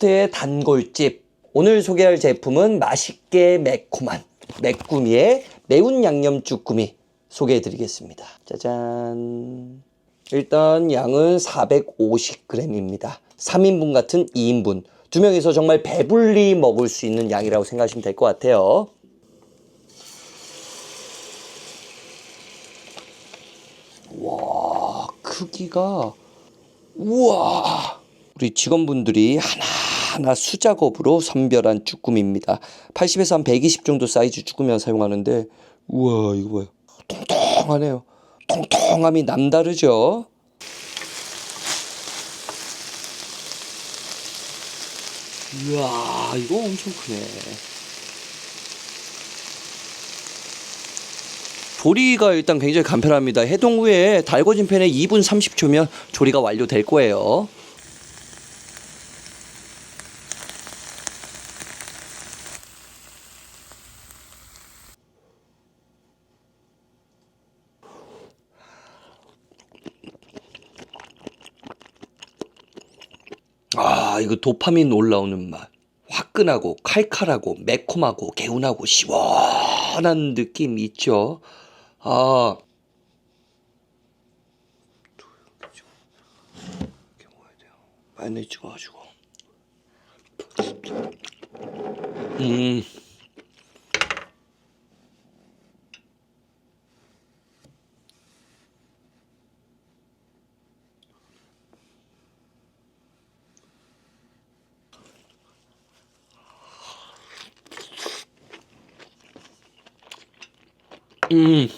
쇼스트의 단골집. 오늘 소개할 제품은 맛있게 매콤한 매꾸미의 매운 양념 쭈꾸미 소개해 드리겠습니다. 짜잔. 일단 양은 450g입니다. 3인분 같은 2인분. 두 명이서 정말 배불리 먹을 수 있는 양이라고 생각하시면 될 것 같아요. 와, 크기가 우와. 우리 직원분들이 하나 하나 수작업으로 선별한 쭈꾸미입니다. 80에서 한 120 정도 사이즈 쭈꾸미만 사용하는데 우와, 이거 봐요. 통통하네요. 통통함이 남다르죠? 이야, 이거 엄청 크네. 조리가 일단 굉장히 간편합니다. 해동 후에 달궈진 팬에 2분 30초면 조리가 완료될 거예요. 아, 이거 도파민 올라오는 맛. 화끈하고 칼칼하고 매콤하고 개운하고 시원한 느낌 있죠. 아. 이렇게 먹어야 돼요. 마요네즈 찍어가지고. 음. 음.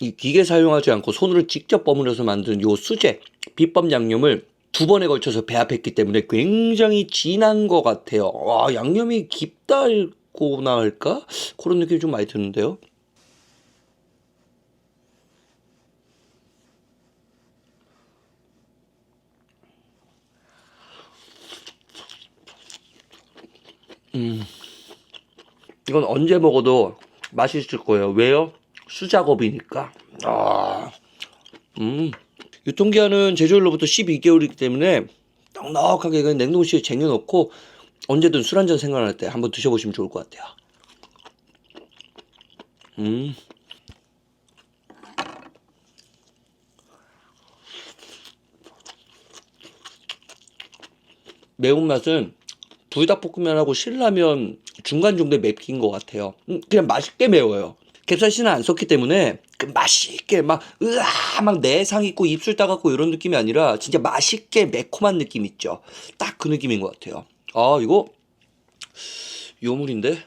이 기계 사용하지 않고 손으로 직접 버무려서 만든 요 수제 비법 양념을 두 번에 걸쳐서 배합했기 때문에 굉장히 진한 것 같아요. 와, 양념이 깊다고나 할까? 그런 느낌이 좀 많이 드는데요. 음. 이건 언제 먹어도 맛있을 거예요. 왜요? 수작업이니까. 아, 음. 유통기한은 제조일로부터 12개월이기 때문에 넉넉하게 그냥 냉동실에 쟁여놓고 언제든 술 한잔 생각날 때 한번 드셔보시면 좋을 것 같아요. 음. 매운맛은 불닭볶음면하고 신라면 중간 정도의 맵기인 것 같아요. 음, 그냥 맛있게 매워요. 캡사이신은 안 썼기 때문에 그 맛있게 막 으아 막 내상 있고 입술 따갑고 이런 느낌이 아니라 진짜 맛있게 매콤한 느낌 있죠. 딱 그 느낌인 것 같아요. 아 이거 요물인데.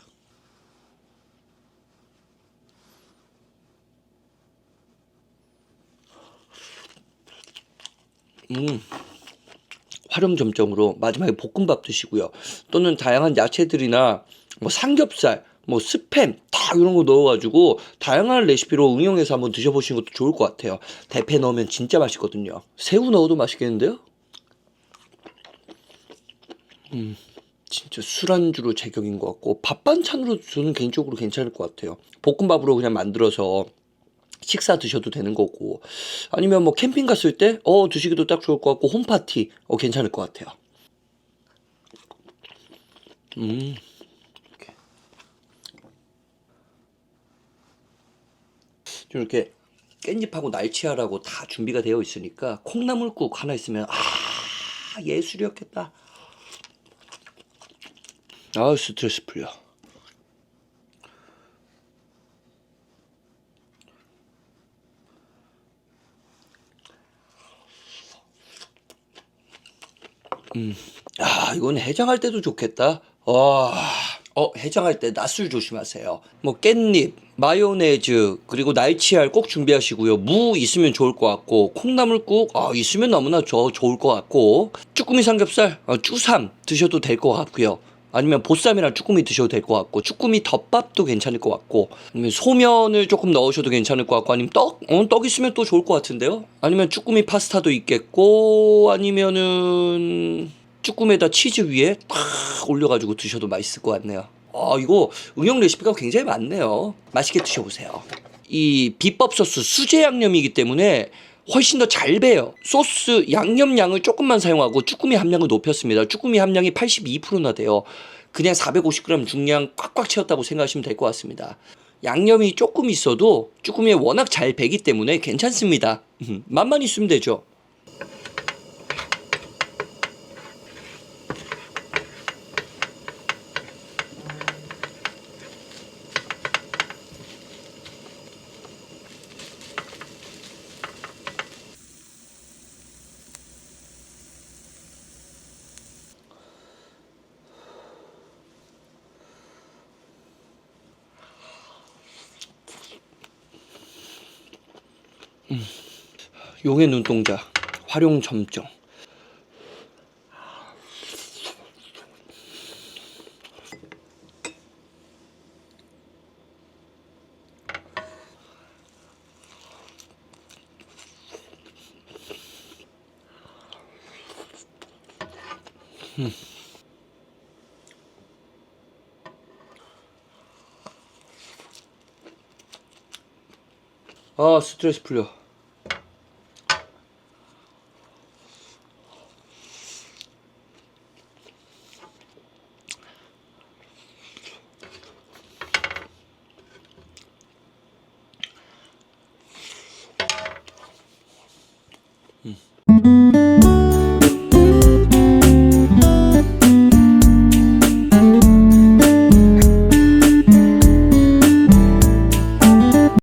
음. 활용 점정으로 마지막에 볶음밥 드시고요. 또는 다양한 야채들이나 뭐 삼겹살, 뭐 스팸 다 이런 거 넣어가지고 다양한 레시피로 응용해서 한번 드셔보시는 것도 좋을 것 같아요. 대패 넣으면 진짜 맛있거든요. 새우 넣어도 맛있겠는데요? 음, 진짜 술안주로 제격인 것 같고 밥 반찬으로 저는 개인적으로 괜찮을 것 같아요. 볶음밥으로 그냥 만들어서 식사 드셔도 되는 거고 아니면 뭐 캠핑 갔을 때 어 드시기도 딱 좋을 것 같고 홈파티 어 괜찮을 것 같아요. 음. 이렇게. 좀 이렇게 깻잎하고 날치알하고 다 준비가 되어 있으니까 콩나물국 하나 있으면 아 예술이었겠다. 아 스트레스 풀려. 아, 이건 해장할 때도 좋겠다. 와, 어, 해장할 때 낮술 조심하세요. 뭐 깻잎, 마요네즈, 그리고 날치알 꼭 준비하시고요. 무 있으면 좋을 것 같고, 콩나물국 아, 있으면 너무나 저 좋을 것 같고, 쭈꾸미 삼겹살, 어, 쭈삼 드셔도 될 것 같고요. 아니면 보쌈이랑 쭈꾸미 드셔도 될 것 같고 쭈꾸미 덮밥도 괜찮을 것 같고 아니면 소면을 조금 넣으셔도 괜찮을 것 같고 아니면 떡? 어, 떡 있으면 또 좋을 것 같은데요? 아니면 쭈꾸미 파스타도 있겠고 아니면은 쭈꾸미에다 치즈 위에 탁 올려가지고 드셔도 맛있을 것 같네요 아 이거 응용 레시피가 굉장히 많네요 맛있게 드셔보세요 이 비법 소스 수제 양념이기 때문에 훨씬 더 잘 배요. 소스 양념량을 조금만 사용하고 쭈꾸미 함량을 높였습니다. 쭈꾸미 함량이 82%나 돼요. 그냥 450g 중량 꽉꽉 채웠다고 생각하시면 될 것 같습니다. 양념이 조금 있어도 쭈꾸미에 워낙 잘 배기 때문에 괜찮습니다. 음, 맛만 있으면 되죠. 용의 눈동자 활용 점정. 아 스트레스 풀려 음.